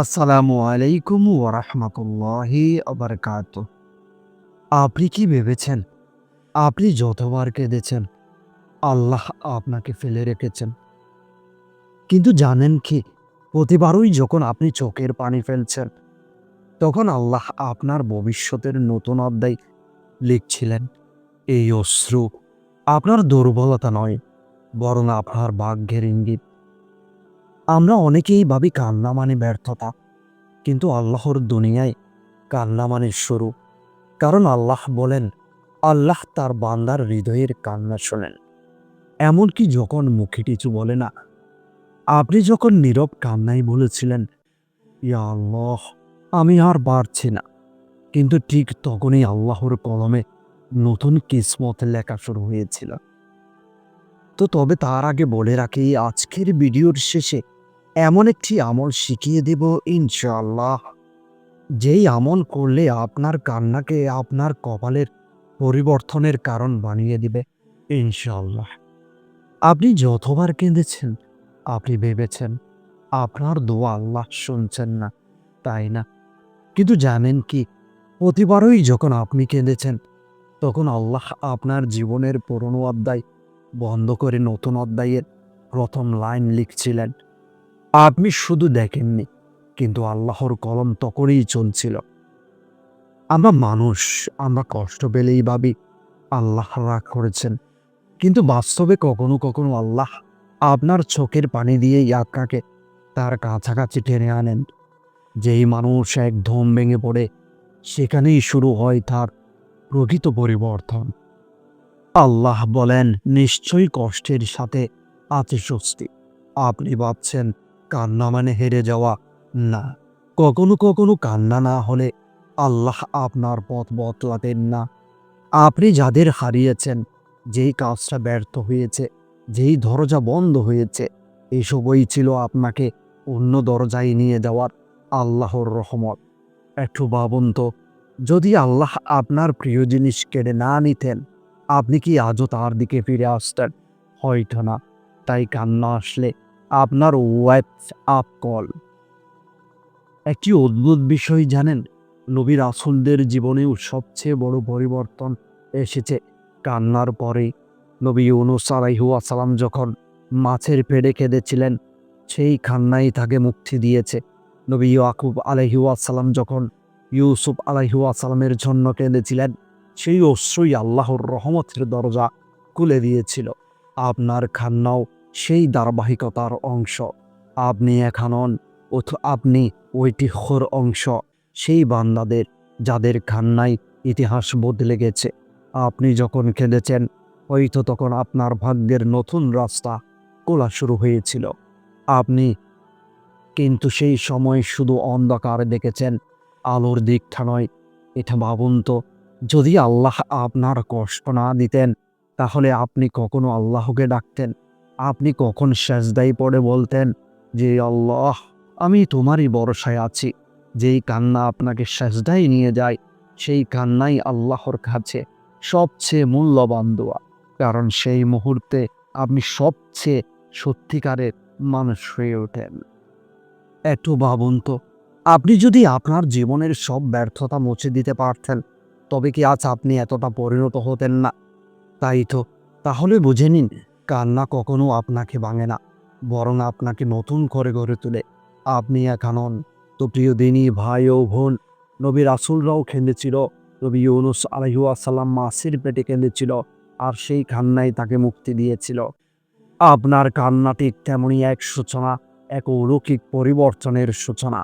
আসসালামু আলাইকুম ওরহমতুল্লাহি আবরকাত আপনি কি ভেবেছেন? আপনি যতবার কেঁদেছেন, আল্লাহ আপনাকে ফেলে রেখেছেন। কিন্তু জানেন কি, প্রতিবারই যখন আপনি চোখের পানি ফেলছেন, তখন আল্লাহ আপনার ভবিষ্যতের নতুন অধ্যায় লিখছিলেন। এই অশ্রু আপনার দুর্বলতা নয়, বরং আপনার ভাগ্যের ইঙ্গিত। আমরা অনেকেই ভাবি কান্না মানে ব্যর্থতা, কিন্তু আল্লাহর দুনিয়ায় কান্না মানে শুরু। কারণ আল্লাহ বলেন, আল্লাহ তার বান্দার হৃদয়ের কান্না শোনেন। এমনকি যখন মুখে কিছু বলে না, আপনি যখন নীরব কান্নাই বলেছিলেন, ইয়া আল্লাহ, আমি আর পারছি না। কিন্তু ঠিক তখনই আল্লাহর কলমে নতুন কিসমত লেখা শুরু হয়েছিল। তো তবে তার আগে বলে রাখি, আজকের ভিডিওর শেষে এমন একটি আমল শিখিয়ে দেব ইনশাল্লাহ যেই আমল করলে আপনার কান্নাকে আপনার কপালের পরিবর্তনের কারণ বানিয়ে দিবে ইনশাল্লাহ আপনি যতবার কেঁদেছেন, আপনি ভেবেছেন, আপনার দোয়া আল্লাহ শুনছেন না, তাই না? কিন্তু জানেন কি, প্রতিবারই যখন আপনি কেঁদেছেন, তখন আল্লাহ আপনার জীবনের পুরনো অধ্যায় বন্ধ করে নতুন অধ্যায়ের প্রথম লাইন লিখছিলেন। আপনি শুধু দেখেননি, কিন্তু আল্লাহর কলম তখনই চলছিল। আমরা মানুষ, আমরা কষ্ট পেলেই ভাবি, আল্লাহ রাগ করেছেন। কিন্তু বাস্তবে কখনো কখনো আল্লাহ আপনার চোখের পানি দিয়েই আপনাকে তার কাছাকাছি টেনে আনেন। যেই মানুষ একদম ভেঙে পড়ে, সেখানেই শুরু হয় তার প্রকৃত পরিবর্তন। আল্লাহ বলেন, নিশ্চয়ই কষ্টের সাথে আছে স্বস্তি। আপনি ভাবছেন কান্না মানে হেরে যাওয়া। না, কখনো কখনো কান্না না হলে আল্লাহ আপনার পথ বদলাতেন না। আপনি যাদের হারিয়েছেন, যেই কাজটা ব্যর্থ হয়েছে, যেই দরজা বন্ধ হয়েছে, এসবই ছিল আপনাকে অন্য দরজায় নিয়ে যাওয়ার আল্লাহর রহমত। একটু ভাবুন তো, যদি আল্লাহ আপনার প্রিয় জিনিস কেড়ে না নিতেন, আপনি কি আজও তার দিকে ফিরে আসতেন? হয়তো না, তাই কান্না আসলে আপনার হোয়াটসঅ্যাপ কল একটি অদ্ভুত বিষয় জানেন? নবীর রাসুলদের জীবনেও সবচেয়ে বড় পরিবর্তন এসেছে কান্নার পরে। নবী ইউনুস আলাইহুয়াসালাম যখন মাছের পেড়ে কেঁদেছিলেন সেই খান্নাই তাকে মুক্তি দিয়েছে। নবী ইয়াকুব আলাইহুয়াসালাম যখন ইউসুফ আলাইহুয়াসালামের জন্য কেঁদেছিলেন, সেই অশ্রই আল্লাহর রহমতের দরজা খুলে দিয়েছিল। আপনার খান্নাও সেই ধারাবাহিকতার অংশ। আপনি এখানন আপনি ঐতিহ্যর অংশ। সেই বান্দাদের, যাদের খান্নায় ইতিহাস বদলে গেছে। আপনি যখন কেঁদেছেন হয়তো তখন আপনার ভাগ্যের নতুন রাস্তা খোলা শুরু হয়েছিল। আপনি কিন্তু সেই সময় শুধু অন্ধকার দেখেছেন, আলোর দিকটা নয়। এটা ভাবুন তো, যদি আল্লাহ আপনার কষ্ট না দিতেন, তাহলে আপনি কখনো আল্লাহকে ডাকতেন? আপনি কখন সেজদাই পড়ে বলতেন যে, আল্লাহ, আমি তোমারই ভরসায় আছি। যেই কান্না আপনাকে সেজদাই নিয়ে যায়, সেই কান্নাই আল্লাহর কাছে সবচেয়ে মূল্যবান দোয়া। কারণ সেই মুহূর্তে আপনি সবচেয়ে সত্যিকারের মানুষ হয়ে ওঠেন। একটু ভাবুন তো, আপনি যদি আপনার জীবনের সব ব্যর্থতা মুছে দিতে পারতেন, তবে কি আজ আপনি এতটা পরিণত হতেন না? তাই তো, তাহলে বুঝে নিন কান্না কখনো আপনাকে ভাঙে না, বরং আপনাকে নতুন করে গড়ে তোলে। আপনি একানন তো প্রিয় দিনী ভাই ও বোন, নবী রাসুলরাও কেঁদেছিল নবী ইউনুস আলহিউসাল্লাম মাসির পেটে কেঁদেছিল আর সেই কান্নাই তাকে মুক্তি দিয়েছিল। আপনার কান্নাটি তেমনই এক সূচনা, এক অলৌকিক পরিবর্তনের সূচনা।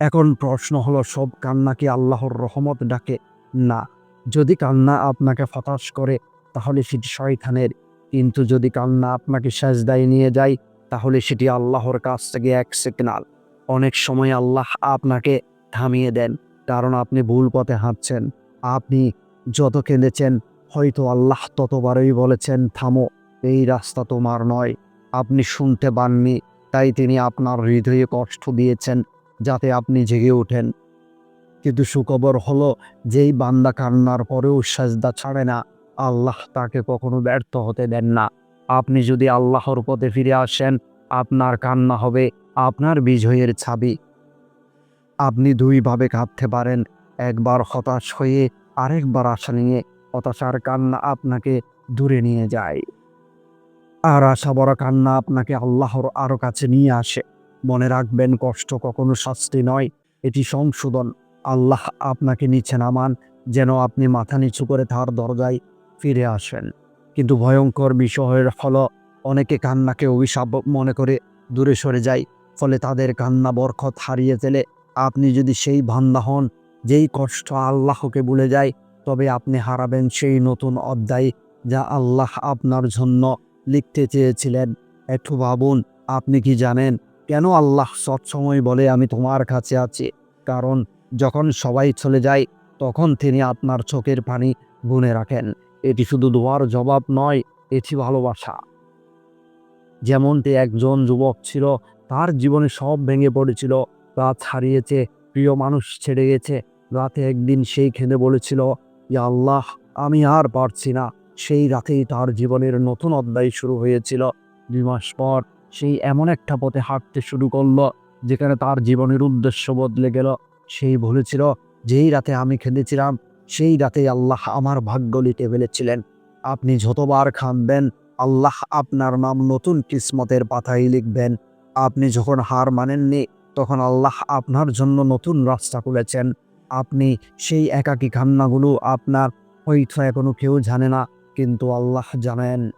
এখন প্রশ্ন হলো, সব কান্না কি আল্লাহর রহমত ডাকে? না। যদি কান্না আপনাকে হতাশ করে, তাহলে সেটি শয়তানের। কিন্তু যদি কান্না আপনাকে সাজদায় নিয়ে যায়, তাহলে সেটি আল্লাহর কাছ থেকে এক সিগনাল অনেক সময় আল্লাহ আপনাকে থামিয়ে দেন, কারণ আপনি ভুল পথে হাঁটছেন। আপনি যত কেঁদেছেন, হয়তো আল্লাহ ততবারই বলেছেন, থামো, এই রাস্তা তোমার নয়। আপনি শুনতে পাননি, তাই তিনি আপনার হৃদয়ে কষ্ট দিয়েছেন, যাতে আপনি জেগে ওঠেন। কিন্তু সুখবর হলো, যেই বান্দা কান্নার পরেও সাজদা ছাড়ে না আল্লাহ তাকে কখনো ব্যর্থ হতে দেন না। আপনি যদি আল্লাহর পথে ফিরে আসেন, আপনার কান্না হবে, আপনার বিজয়ের ছাবি আপনি দুইভাবে কাঁদতে পারেন, একবার হতাশ হয়ে, আরেকবার আশা নিয়ে হতাশার কান্না আপনাকে দূরে নিয়ে যায়। আর আশা বড় কান্না আপনাকে আল্লাহর আরও কাছে নিয়ে আসে। মনে রাখবেন, কষ্ট কখনো শাস্তি নয়, এটি সংশোধন। আল্লাহ আপনাকে নিচে নামান, যেন আপনি মাথা নিচু করে তার দরজায় ফিরে আসেন। কিন্তু ভয়ঙ্কর বিষয়ের হল অনেকে কান্নাকে অভিশাপ মনে করে দূরে সরে যায়, ফলে তাদের কান্না বরখত হারিয়ে ফেলে। আপনি যদি সেই ভান্ডা হন, যেই কষ্ট আল্লাহকে ভুলে যায়, তবে আপনি হারাবেন সেই নতুন অধ্যায় যা আল্লাহ আপনার জন্য লিখতে চেয়েছিলেন। একটু ভাবুন, আপনি কি জানেন কেন আল্লাহ সবসময় বলে, আমি তোমার কাছে আছি কারণ যখন সবাই চলে যায়, তখন তিনি আপনার চোখের পানি গুনে রাখেন। এটি শুধু দোয়ার জবাব নয়, এটি ভালোবাসা। যেমনটি একজন যুবক ছিল, তার জীবনে সব ভেঙে পড়েছিল। রাত হারিয়েছে, প্রিয় মানুষ ছেড়ে গেছে। রাতে একদিন সেই খেদে বলেছিল, ইয়া আল্লাহ, আমি আর পারছি না। সেই রাতেই তার জীবনের নতুন অধ্যায় শুরু হয়েছিল। দুই মাস পর সেই এমন একটা পথে হাঁটতে শুরু করল, যেখানে তার জীবনের উদ্দেশ্য বদলে গেল। সেই বলেছিল, যেই রাতে আমি খেলেছিলাম সেই রাতে আল্লাহ আমার ভাগ্য লিটে ফেলেছিলেন। আপনি যতবার খামবেন আল্লাহ আপনার নাম নতুন কিসমতের পাতায় লিখবেন। আপনি যখন হার মানেননি, তখন আল্লাহ আপনার জন্য নতুন রাস্তা খুলেছেন। আপনি সেই একাকী কান্নাগুলো আপনার, হয়তো এখনও কেউ জানে না, কিন্তু আল্লাহ জানেন।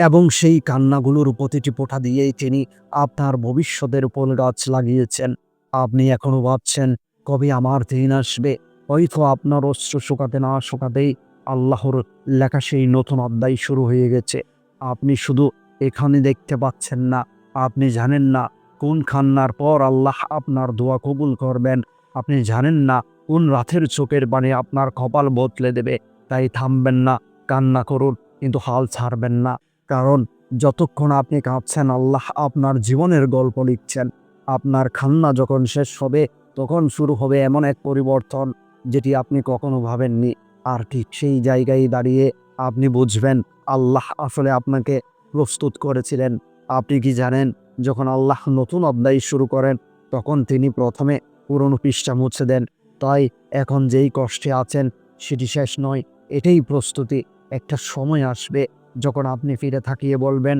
এবং সেই কান্নাগুলোর প্রতিটি পোটা দিয়েই তিনি আপনার ভবিষ্যতের উপর গাছ লাগিয়েছেন। আপনি এখনও ভাবছেন, কবে আমার দিন আসবে? হয়তো আপনার অস্ত্র শোকাতে না শোকাতেই আল্লাহর লেখা সেই নতুন অধ্যায় শুরু হয়ে গেছে। আপনি শুধু এখানে দেখতে পাচ্ছেন না, আপনি জানেন না কোন খান্নার পর আল্লাহ আপনার দোয়া কবুল করবেন। আপনি জানেন না কোন রাতের চোখের বাণী আপনার কপাল বদলে দেবে। তাই থামবেন না, কান্না করুন, কিন্তু হাল ছাড়বেন না। কারণ যতক্ষণ আপনি কাঁদছেন, আল্লাহ আপনার জীবনের গল্প লিখছেন। আপনার খান্না যখন শেষ হবে, তখন শুরু হবে এমন এক পরিবর্তন। যেটি আপনি কখনো ভাবেননি, আর ঠিক সেই জায়গায় দাঁড়িয়ে আপনি বুঝবেন, আল্লাহ আসলে আপনাকে প্রস্তুত করেছিলেন। আপনি কি জানেন, যখন আল্লাহ নতুন অধ্যায় শুরু করেন, তখন তিনি প্রথমে পুরনো পৃষ্ঠা মুছে দেন। তাই এখন যেই কষ্টে আছেন, সেটি শেষ নয়, এটাই প্রস্তুতি। একটা সময় আসবে যখন আপনি ফিরে থাকিয়ে বলবেন,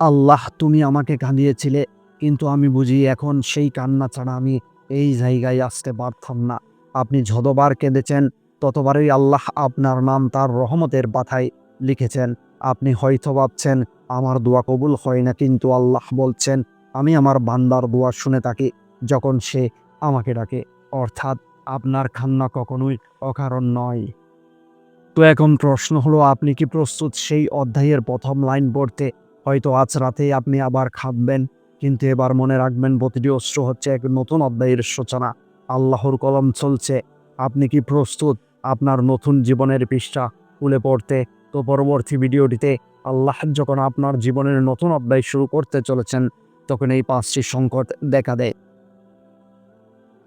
আল্লাহ, তুমি আমাকে কাঁদিয়েছিলে, কিন্তু আমি বুঝি এখন সেই কান্না ছাড়া আমি এই জায়গায় আসতে পারতাম না। আপনি যতবার কেঁদেছেন, ততবারই আল্লাহ আপনার নাম তার রহমতের বাথায় লিখেছেন। আপনি হয়তো ভাবছেন, আমার দোয়া কবুল হয় না, কিন্তু আল্লাহ বলছেন, আমি আমার বান্দার দোয়া শুনে থাকি যখন সে আমাকে ডাকে। অর্থাৎ আপনার খান্না কখনোই অকারণ নয়। তো এখন প্রশ্ন হলো, আপনি কি প্রস্তুত সেই অধ্যায়ের প্রথম লাইন পড়তে? হয়তো আজ রাতেই আপনি আবার খাববেন কিন্তু এবার মনে রাখবেন, প্রতিটি অস্ত্র হচ্ছে এক নতুন অধ্যায়ের সূচনা। আল্লাহর কলম চলছে। আপনি কি প্রস্তুত? আপনার নতুন জীবনের পৃষ্ঠা তুলে পড়তে? তো পরবর্তী ভিডিওটিতে আল্লাহ যখন আপনার জীবনের নতুন অধ্যায় শুরু করতে চলেছেন, তখন এই পাঁচটি সংকট দেখা দেয়।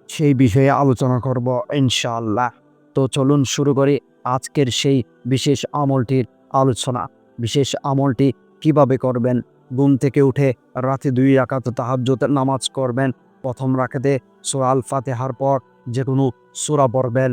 সেই বিষয়ে আলোচনা করব ইনশাআল্লাহ। তো চলুন শুরু করি আজকের সেই বিশেষ আমলটির আলোচনা। বিশেষ আমলটি কীভাবে করবেন? ঘুম থেকে উঠে রাতে দুই রাকাত তাহাজ্জুদ নামাজ করবেন প্রথম রাখাতে সোরাল ফাতেহার পর যে কোনো সুরা পড়বেন।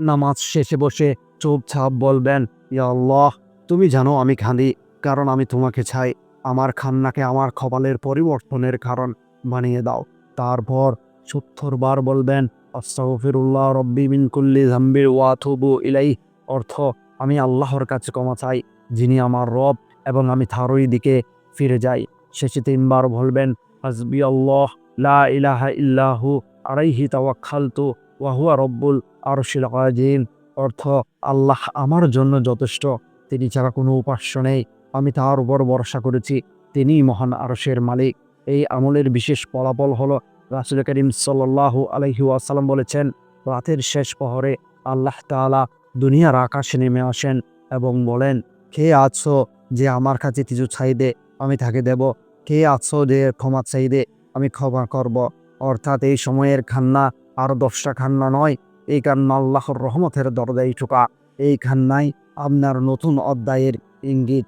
নামাজ শেষে বসে চুপচাপ বলবেন, ইয়া আল্লাহ, তুমি জানো আমি কাঁদি কারণ আমি তোমাকে চাই। আমার খান্নাকে আমার খবালের পরিবর্তনের কারণ বানিয়ে দাও। তারপর সত্তর বার বলবেন, আস্তাগফিরুল্লাহ রব্বি মিন কুল্লি জাম্বির ওয়াথুবু ইলাই অর্থ, আমি আল্লাহর কাছে ক্ষমা চাই, যিনি আমার রব এবং আমি তারই দিকে ফিরে যাই। শেষে তিনবার বলবেন, হাসবি আল্লাহ লা ইলাহা ইল্লাহু আরাইহি তাওয়াক্কালতু ওয়া হুয়া রব্বুল আরশিল আজিম অর্থ, আল্লাহ আমার জন্য যথেষ্ট, তিনি ছাড়া কোনো উপাস্য নেই। আমি তার উপর ভরসা করেছি, তিনিই মহান আরশের মালিক। এই আমলের বিশেষ ফলাফল হলো, রাসুল করিম সাল্লাহ আলহি আসালাম বলেছেন, রাতের শেষ প্রহরে আল্লাহ তাআলা দুনিয়ার আকাশে নেমে আসেন এবং বলেন, কে আছো যে আমার কাছে কিছু চাইবে আমি তাকে দেব। কে আছো যে ক্ষমা চাইবে আমি ক্ষমা করব। অর্থাৎ এই সময়ের খান্না আর দশটা খান্না নয়, এই কান্না আল্লাহর রহমতের দরজায় ঠোকা। এই খান্নাই আপনার নতুন অধ্যায়ের ইঙ্গিত।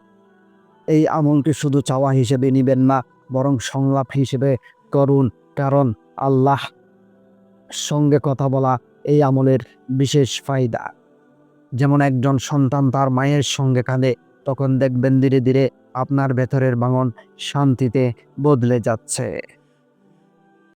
এই আমলকে শুধু চাওয়া হিসেবে নিবেন না, বরং সংলাপ হিসেবে করুন, কারণ আল্লাহ সঙ্গে কথা বলা এই আমলের বিশেষ ফায়দা। যেমন একজন সন্তান তার মায়ের সঙ্গে কাঁদে, তখন দেখবেন ধীরে ধীরে আপনার ভেতরের বাঙন শান্তিতে বদলে যাচ্ছে।